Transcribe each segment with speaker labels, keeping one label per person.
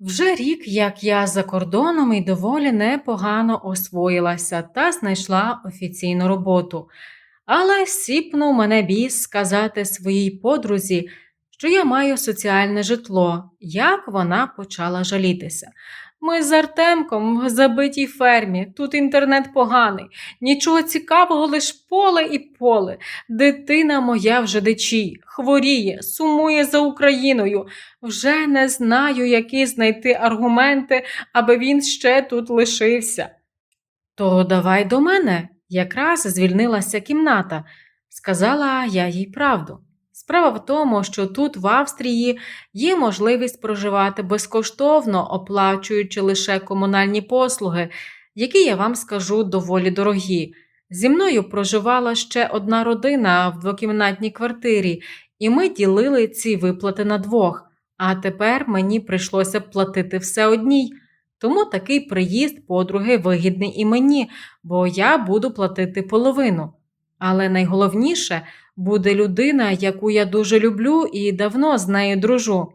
Speaker 1: Вже рік, як я за кордоном і доволі непогано освоїлася та знайшла офіційну роботу. Але сіпнув мене біс сказати своїй подрузі, що я маю соціальне житло, як вона почала жалітися. Ми з Артемком в забитій фермі, тут інтернет поганий, нічого цікавого, лиш поле і поле. Дитина моя вже дичі, хворіє, сумує за Україною. Вже не знаю, які знайти аргументи, аби він ще тут лишився. То давай до мене, якраз звільнилася кімната, сказала я їй правду. Справа в тому, що тут, в Австрії, є можливість проживати безкоштовно, оплачуючи лише комунальні послуги, які я вам скажу доволі дорогі. Зі мною проживала ще одна родина в двокімнатній квартирі, і ми ділили ці виплати на двох. А тепер мені прийшлося платити все одній. Тому такий приїзд подруги вигідний і мені, бо я буду платити половину. Але найголовніше буде людина, яку я дуже люблю і давно з нею дружу.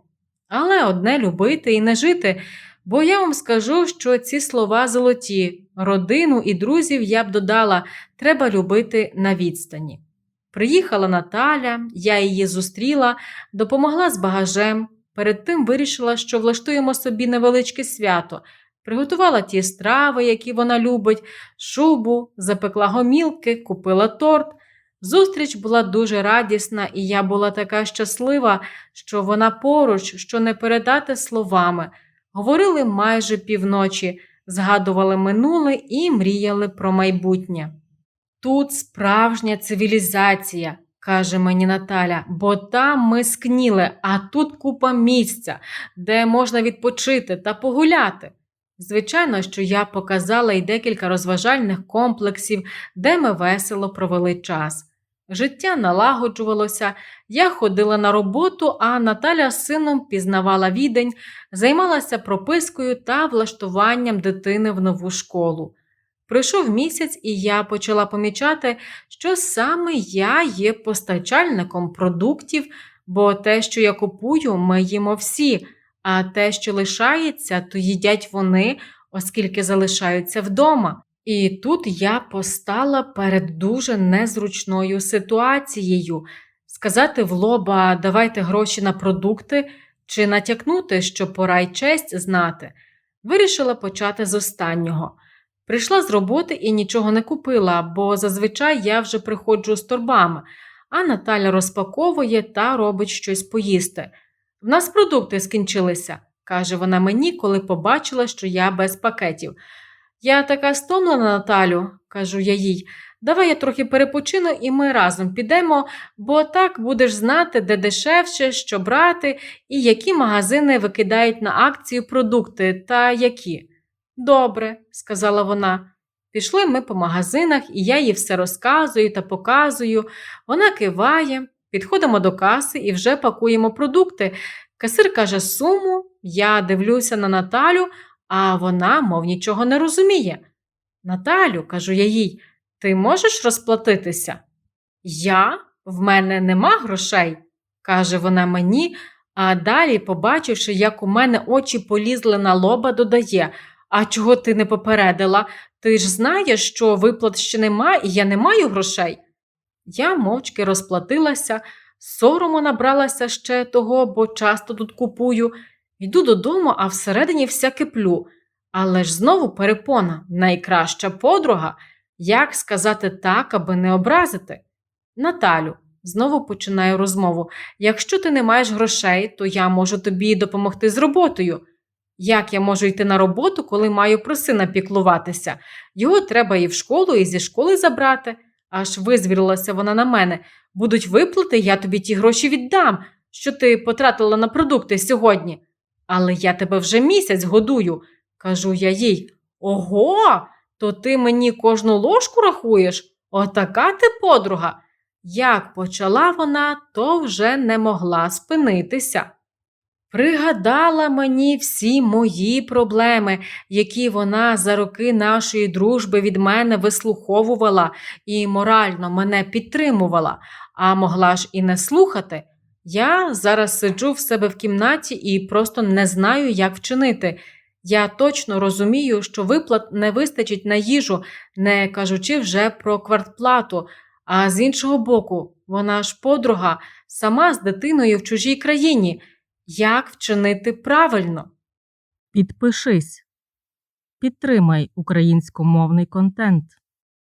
Speaker 1: Але одне любити і не жити, бо я вам скажу, що ці слова золоті, родину і друзів я б додала, треба любити на відстані. Приїхала Наталя, я її зустріла, допомогла з багажем. Перед тим вирішила, що влаштуємо собі невеличке свято, приготувала ті страви, які вона любить, шубу, запекла гомілки, купила торт. Зустріч була дуже радісна, і я була така щаслива, що вона поруч, що не передати словами. Говорили майже півночі, згадували минуле і мріяли про майбутнє. Тут справжня цивілізація, каже мені Наталя, бо там ми скніли, а тут купа місця, де можна відпочити та погуляти. Звичайно, що я показала й декілька розважальних комплексів, де ми весело провели час. Життя налагоджувалося, я ходила на роботу, а Наталя з сином пізнавала відень, займалася пропискою та влаштуванням дитини в нову школу. Пройшов місяць, і я почала помічати, що саме я є постачальником продуктів, бо те, що я купую, ми їмо всі, а те, що лишається, то їдять вони, оскільки залишаються вдома. І тут я постала перед дуже незручною ситуацією сказати в лоба давайте гроші на продукти чи натякнути, що пора й честь знати. Вирішила почати з останнього. Прийшла з роботи і нічого не купила, бо зазвичай я вже приходжу з торбами, а Наталя розпаковує та робить щось поїсти. В нас продукти скінчилися, каже вона мені, коли побачила, що я без пакетів. Я така стомлена, Наталю, кажу я їй. Давай я трохи перепочину і ми разом підемо, бо так будеш знати, де дешевше, що брати, і які магазини викидають на акцію продукти та які. Добре, сказала вона. Пішли ми по магазинах, і я їй все розказую та показую. Вона киває, підходимо до каси і вже пакуємо продукти. Касир каже суму, я дивлюся на Наталю, а вона, мов нічого не розуміє. Наталю, кажу я їй, ти можеш розплатитися? Я? В мене нема грошей, каже вона мені, а далі, побачивши, як у мене очі полізли на лоба, додає А чого ти не попередила? Ти ж знаєш, що виплат ще нема, і я не маю грошей. Я мовчки розплатилася, сорому набралася ще того, бо часто тут купую. Йду додому, а всередині вся киплю. Але ж знову перепона найкраща подруга. Як сказати так, аби не образити? Наталю, знову починаю розмову. Якщо ти не маєш грошей, то я можу тобі допомогти з роботою. Як я можу йти на роботу, коли маю про сина піклуватися? Його треба і в школу, і зі школи забрати. Аж визвірилася вона на мене. Будуть виплати, я тобі ті гроші віддам, що ти потратила на продукти сьогодні. Але я тебе вже місяць годую, кажу я їй. Ого, то ти мені кожну ложку рахуєш? Отака ти подруга. Як почала вона, то вже не могла спинитися. Пригадала мені всі мої проблеми, які вона за роки нашої дружби від мене вислуховувала і морально мене підтримувала, а могла ж і не слухати. Я зараз сиджу в себе в кімнаті і просто не знаю, як вчинити. Я точно розумію, що виплат не вистачить на їжу, не кажучи вже про квартплату. А з іншого боку, вона ж подруга, сама з дитиною в чужій країні. Як вчинити правильно?
Speaker 2: Підпишись. Підтримай українськомовний контент.